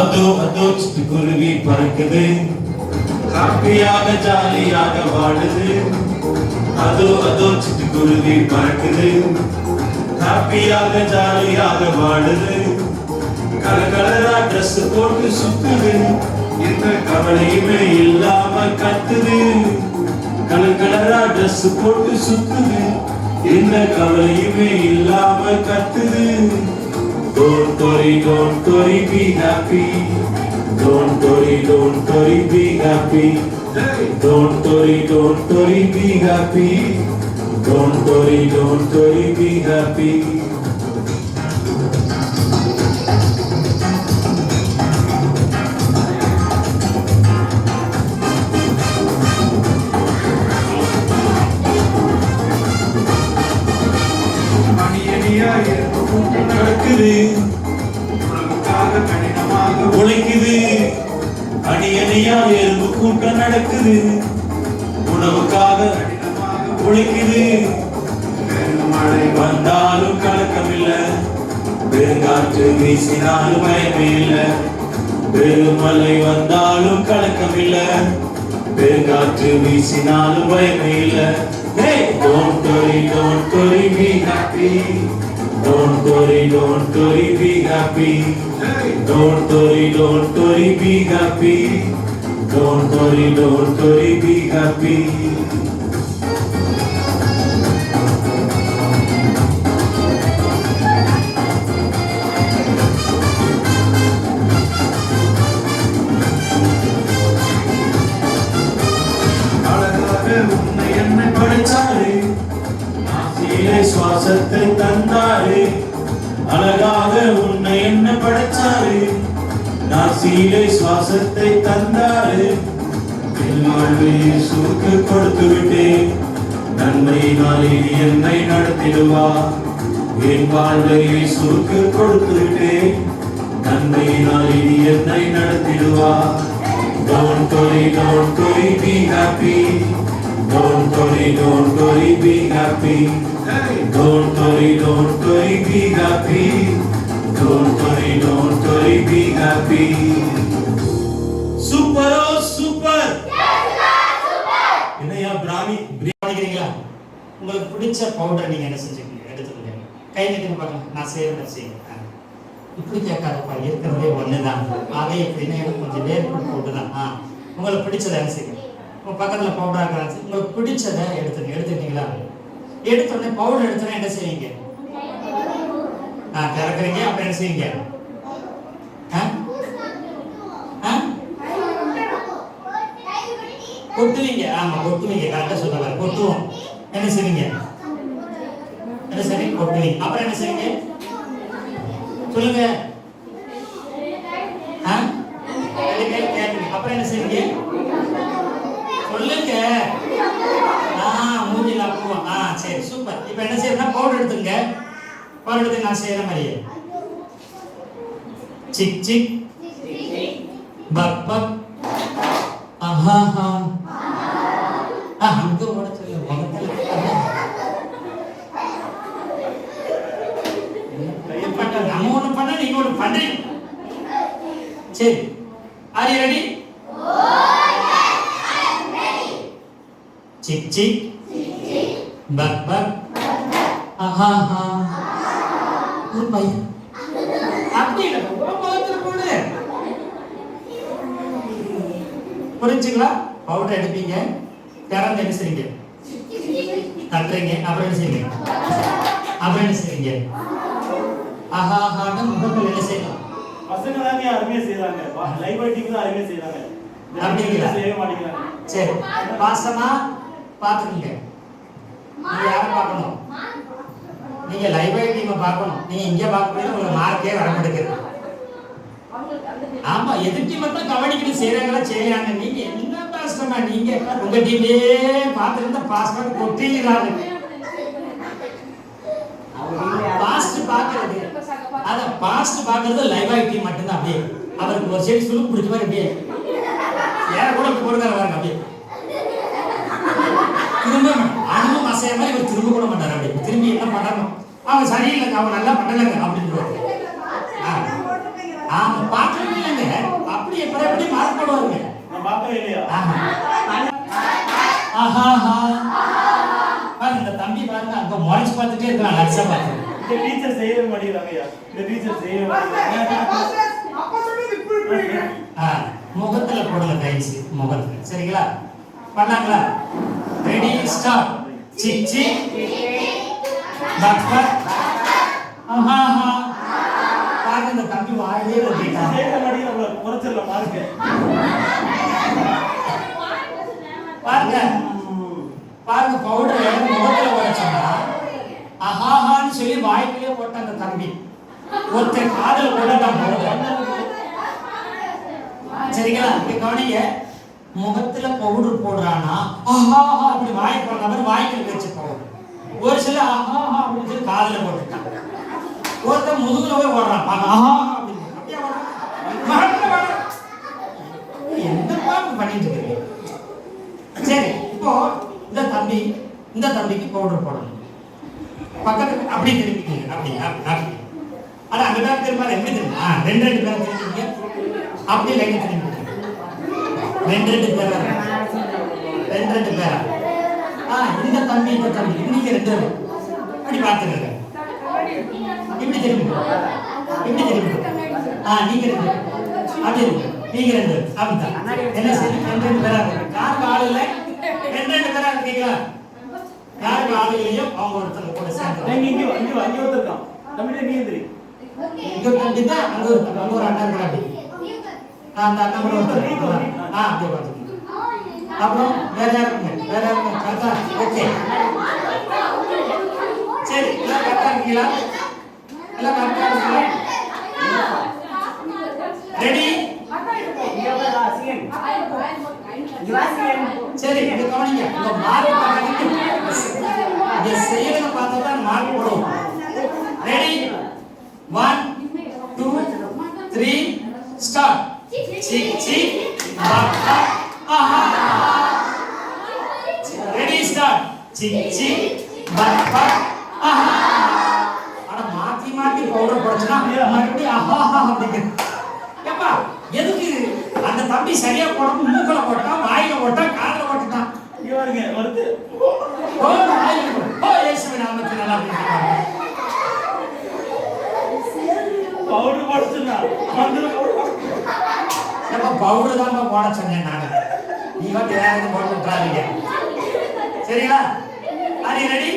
அதோ அதோ சிட்டுக்குருவி பறக்குது. ஹாப்பியாக ஜாலியாக வாழுது. அதோ அதோ சிட்டுக்குருவி பறக்குது. ஹாப்பியாக ஜாலியாக வாழுது. கலர் கலரா ட்ரெஸ் போட்டு சுத்துது. எந்த கவலையுமே இல்லாம கத்துது. கலர் கலரா ட்ரெஸ் போட்டு சுத்துது. எந்த கவலையுமே இல்லாம கத்துது. Don't worry, don't worry, be happy. Don't worry, don't worry, be happy. Don't worry, don't worry, be happy. Don't worry, don't worry, be happy. நடக்குது. உனக்காக கடினமாக உழைக்குது. அணி அணியா எறும்பு கூட்டம் நடக்குது. உணவுக்காக கடினமாக உழைக்குது. மழை வந்தாலும் கலக்கமில்ல. பெருங்காற்று வீசினாலும் பயமே இல்ல. பெருமழை வந்தாலும் கலக்கமில்ல. பெருங்காற்று வீசினாலும் பயமே இல்ல. Hey, don't worry, don't worry, be happy. Don't worry, don't worry, be happy. Don't worry, don't worry, be happy. Don't worry, don't worry, be happy. நாசியிலே சுவாசத்தை தந்தாரு என் வாழ்வை இயேசுவுக்கு கொடுத்து விட்டேன் நன்மையினாலே நீ என்னை நடத்திடுவா என் வாழ்வை இயேசுவுக்கு கொடுத்து விட்டேன் நன்மையினாலே நீ என்னை நடத்திடுவா Don't worry, don't worry, be happy. Don't worry, don't worry, be happy. Don't worry, don't worry, be happy. Don't worry, don't worry, be happy. சூப்பரோ சூப்பர். என்னையா பிராமி பிரியாணிக்கிறீங்களா உங்களுக்கு பிடிச்ச பவுடர் நீங்க என்ன செஞ்சுக்கீங்க எடுத்துக்கோங்க கை நீட்டுங்க பாருங்க. நான் செய்யறேன் செய்யுங்க இப்படி கேட்காதப்பா இருக்கிறதே ஒண்ணுதான். அதே எப்படின்னா எனக்கு கொஞ்சம் வேர்ப்பு பவுடர் தான் ஆ. உங்களுக்கு பிடிச்சதை என்ன செய்யுங்க? உங்க பக்கத்துல பவுடர் ஆகிறாச்சு உங்களுக்கு பிடிச்சதை எடுத்துங்க எடுத்துக்கிட்டீங்களா? எடுத்த உடனே பவுடர் எடுத்தோன்னா என்ன செய்வீங்க? ஆ திறக்கிறீங்க அப்புறம் என்ன செய்யுங்க ஆ? ஆ? கொட்டுவீங்க. ஆமா கொட்டுவீங்க. கரெக்டா சொல்ல வர கொட்டுவோம். என்ன செய்வீங்க? என்ன சரி கொட்டுவீங்க. அப்புறம் என்ன செய்வீங்க? சொல்லுங்க. ஆ? அப்புறம் என்ன செய்வீங்க? சொல்லுங்க. ஆ மூஞ்சில அப்புவோம் ஆ சரி சூப்பர். இப்போ என்ன செய்யறதுன்னா பவுடர் எடுத்துங்க பவுடர் நான் செய்யற மாதிரியே. சிக் சிக். பக் பக். ஆஹா ஹா ஆ அங்க ஓட முகத்துல நம்ம ஒண்ணு பண்ண நீங்க ஒண்ணு பண்றீங்க சரி. ஆர் யூ ரெடி சிக் சிக். பக் பக். ஆஹா ஹா ஒரு பையன். அப்படி இல்லை போடு. புரிஞ்சுங்களா? பவுடர் எடுப்பீங்க திறந்து என்ன செய்வீங்க தட்டுறீங்க. அப்புறம் என்ன செய்வீங்க அப்புறம் என்ன செய்வீங்க ஆஹா ஆஹான்னு முகங்கள் என்ன செய்யலாம்? பசங்க தாங்க அருமையா செய்றாங்க. லைவ் வெயிட்டிங் தான் அருமையா செய்றாங்க. அப்படிங்களா? செய்ய மாட்டேங்கிறாங்க. சரி. பாசமா பாத்துக்கீங்க யாரை பார்க்கணும்? நீங்க லைவ் டீமை பார்க்கணும். நீங்க இங்க பார்க்கணும் உங்களுக்கு மார்க்கே வர மாட்டேங்குது ஆமா எதிர் டீம் மட்டும் கவனிக்கணும். செய்யறாங்களா செய்யறாங்க நீங்க என்ன பாஸ்டமா நீங்க? உங்க டீமே பார்த்துருந்தா பாஸ் பண்ணி கொட்டிடுறாங்க. பாஸ்ட் பாக்குறது அத பாஸ்ட் பாக்குறது லைவ் ஆக்டி மட்டும்தான் அப்படியே. அவருக்கு ஒரு செடி சொல்லு பிடிச்ச மாதிரி அப்படியே. ஏற கூட இப்படி போடுறாரு அப்படியே. ஆசையமா இவர் திரும்ப கூட மாட்டார் அப்படி. திரும்பி என்ன பண்ணணும்? அவன் சரியில்லைங்க. அவன் நல்லா பண்ணலைங்க. அப்படின்னு ஆமா பாக்கவே இல்லைங்க. அப்படி எப்படி எப்படி மாறுபடுவாருங்க இந்த தம்பி பாருங்க அங்க முறைச்சு பார்த்துட்டே இருக்கான் லட்சம் பார்த்து இந்த டீச்சர் செய்யவே மாட்டேங்கிறாங்க இந்த டீச்சர் செய்யவே மாட்டேங்கிறாங்க முகத்துல போடல கைஸ் முகத்துல. சரிங்களா? பண்ணாங்களா? ரெடி ஸ்டார்ட் சிக் சிக் ஆஹா ஹா பாருங்க இந்த தம்பி வாயிலே வந்துட்டான் செய்யவே மாதிரி நம்ம குறைச்சல பாருங்க பாருங்க பவுடர் முகத்துல உடைச்சோம்னா அஹாஹான்னு சொல்லி வாய்க்கிலே போட்ட அந்த தம்பி ஒருத்தர் காதுல போட்டான் பவுடர் சரிங்களா இப்படி கவனிங்க முகத்துல பவுடர் போடுறானா? ஆஹாஹா அப்படி வாய் போடுற மாதிரி வாய்க்குள்ள வச்சு பவுடர் ஒரு சில ஆஹாஹா அப்படின்னு சொல்லி காதில் போட்டுட்டான். ஒருத்தன் முதுகுல போய் ஓடுறான். பாருங்க ஆஹா அப்படின்னு. அப்படியே பண்ணிட்டு இருக்கீங்க? சரி இப்போ இந்த தம்பி இந்த தம்பிக்கு பவுடர் போடணும். பக்கத்துக்கு அப்படி திரும்பிக்கீங்க அப்படி அப்படி. அப்படி ஆனா அங்க திரும்ப எப்படி திரும்ப ரெண்டு ரெண்டு பேரை திரும்பிங்க அப்படி லைன் திரும்பிங்க ரெண்டு ரெண்டு பேரா? ரெண்டு ரெண்டு பேரா? ஆ இந்த தம்பி இந்த தம்பி. இன்னைக்கு ரெண்டு பேரும். அப்படி பார்த்துருங்க இப்படி திரும்பி இப்படி திரும்பி ஆ நீங்க ரெண்டு. அப்படி இருக்கு. நீங்க ரெண்டு. அப்படிதான் என்ன சரி? ரெண்டு ரெண்டு பேரா இருக்கு. யாருக்கு ஆள் இல்லை? ரெண்டு ரெண்டு பேரா இருக்கீங்களா? யாருக்கு ஆள் இல்லையோ அவங்க ஒருத்தர் கூட சேர்ந்து. இங்க இங்க வா, இங்க ஒருத்தருக்கான் தமிழ் நீ எந்திரி. இங்க தம்பி தான் அங்க ஒரு அங்க ஒரு அண்ணா இருக்கிறாங்க நான் அந்த அண்ணா கூட ஒருத்தர் இருக்காங்க. ஆ அப்படியே பார்த்துக்கோங்க அப்புறம் வேற யாருங்க வேற யாருங்க கரெக்டா ஓகே சரி எல்லாம் கரெக்டா இருக்கீங்களா எல்லாம் கரெக்டா இருக்கீங்களா ரெடி சரி இது கவனிங்க உங்க மார்க் பார்க்கறதுக்கு இதை செய்யறத பார்த்தா தான் மார்க் போடுவோம் ready one two three start sick சிக் பக் பக் ஆஹா ரெடி ஸ்டார்ட் பக் பக் ஆஹா. அட மாத்தி மாத்தி பவுடர் போடுச்சுனா மறுபடியும் ஆஹா அப்படிங்க ஏப்பா எதுக்கு? அந்த தம்பி சரியா போடாம மூக்கல போட்டான் வாயில போட்டான் காதுல போட்டுட்டான். இங்க பாருங்க வருது. ஓ ஓ இயேசுவின் நாமத்தில் நல்லா பவுடர் போடுச்சுன்னா வந்து ஏப்பா பவுடர் தான் போட சொன்னேன் நான். நீ வந்து வேற எதுவும் போட்டு சரிங்களா? Are ready